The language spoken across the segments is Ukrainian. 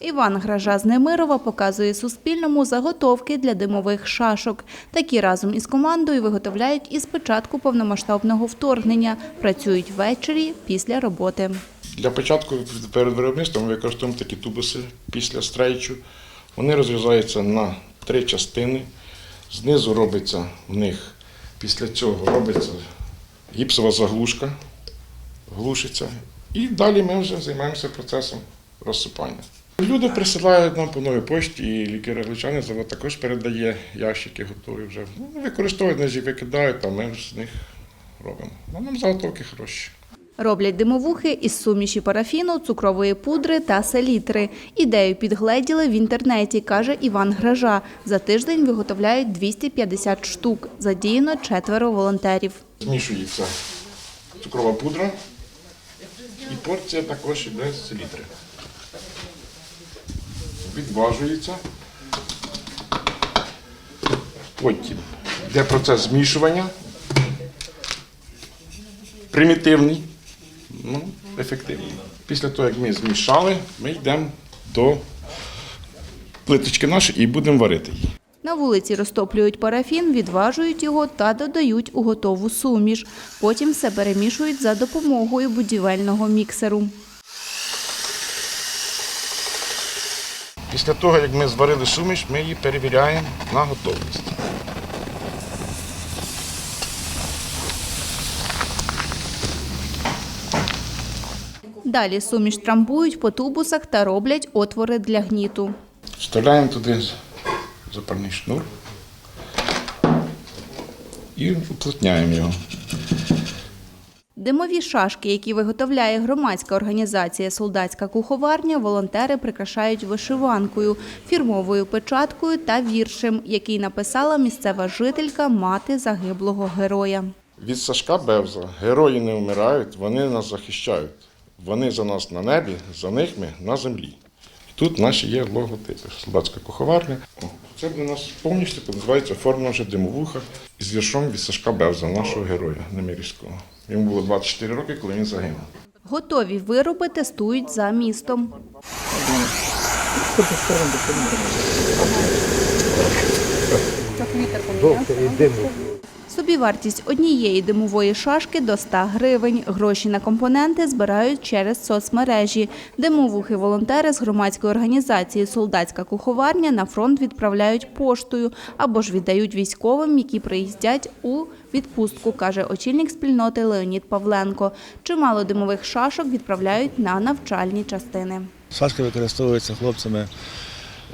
Іван Гража з Немирова показує Суспільному заготовки для димових шашок. Такі разом із командою виготовляють із початку повномасштабного вторгнення. Працюють ввечері після роботи. Для початку перед виробництвом ми використовуємо такі тубуси після стрейчу. Вони розрізаються на три частини. Знизу робиться в них, після цього робиться гіпсова заглушка, глушиться. І далі ми вже займаємося процесом розсипання. Люди присилають нам по новій пошті, і лікар Гличани також передає ящики готові вже. Ну, використовують, ж викидають, а ми з них робимо. Ну, нам заготовки хороші. Роблять димовухи із суміші парафіну, цукрової пудри та селітри. Ідею підгледіли в інтернеті, каже Іван Гража. За тиждень виготовляють 250 штук. Задіяно четверо волонтерів. Змішується цукрова пудра і порція також іде з селітри. Відважується. Потім йде процес змішування. Примітивний, ну, ефективний. Після того, як ми змішали, ми йдемо до плиточки нашої і будемо варити її. На вулиці розтоплюють парафін, відважують його та додають у готову суміш. Потім все перемішують за допомогою будівельного міксеру. Після того, як ми зварили суміш, ми її перевіряємо на готовність. Далі суміш трамбують по тубусах та роблять отвори для гніту. Вставляємо туди запальний шнур і уплотняємо його. Димові шашки, які виготовляє громадська організація Солдатська куховарня, волонтери прикрашають вишиванкою, фірмовою печаткою та віршем, який написала місцева жителька мати загиблого героя. Від Сашка Бевза герої не вмирають, вони нас захищають. Вони за нас на небі, за них ми на землі. Тут наші є логотипи. Солдатська куховарня. Це у нас повністю називається форма вже димовуха з віршом від Сашка Бевза, нашого героя Немирівського. Йому було 24 роки, коли він загинув. Готові вироби тестують за містом. Собівартість однієї димової шашки до 100 гривень. Гроші на компоненти збирають через соцмережі. Димовухи волонтери з громадської організації Солдатська куховарня на фронт відправляють поштою або ж віддають військовим, які приїздять у відпустку, каже очільник спільноти Леонід Павленко. Чимало димових шашок відправляють на навчальні частини. Шашки використовуються хлопцями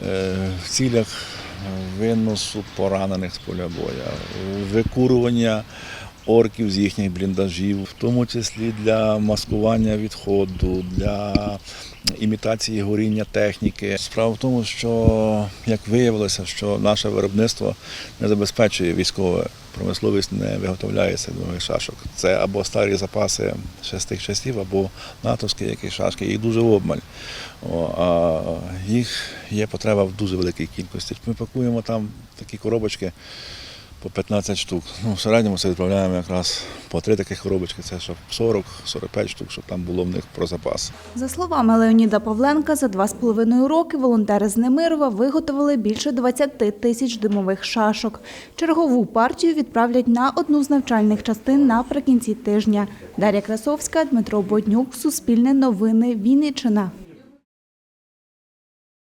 е, в цілях виносу поранених з поля боя, викурування орків з їхніх бліндажів, в тому числі для маскування відходу, для імітації горіння техніки. Справа в тому, що як виявилося, що наше виробництво не забезпечує військове. Промисловість не виготовляє сигнових шашок. Це або старі запаси ще з тих часів, або натовські якісь шашки. Їх дуже обмаль. А їх є потреба в дуже великій кількості. Ми пакуємо там такі коробочки по 15 штук. Ну, в середньому це відправляємо якраз по три таких коробочки. Це щоб 40-45 штук, щоб там було в них про запас. За словами Леоніда Павленка, за два з половиною роки волонтери з Немирова виготовили більше 20 тисяч димових шашок. Чергову партію відправлять на одну з навчальних частин наприкінці тижня. Дар'я Красовська, Дмитро Боднюк, Суспільне новини, Вінниччина.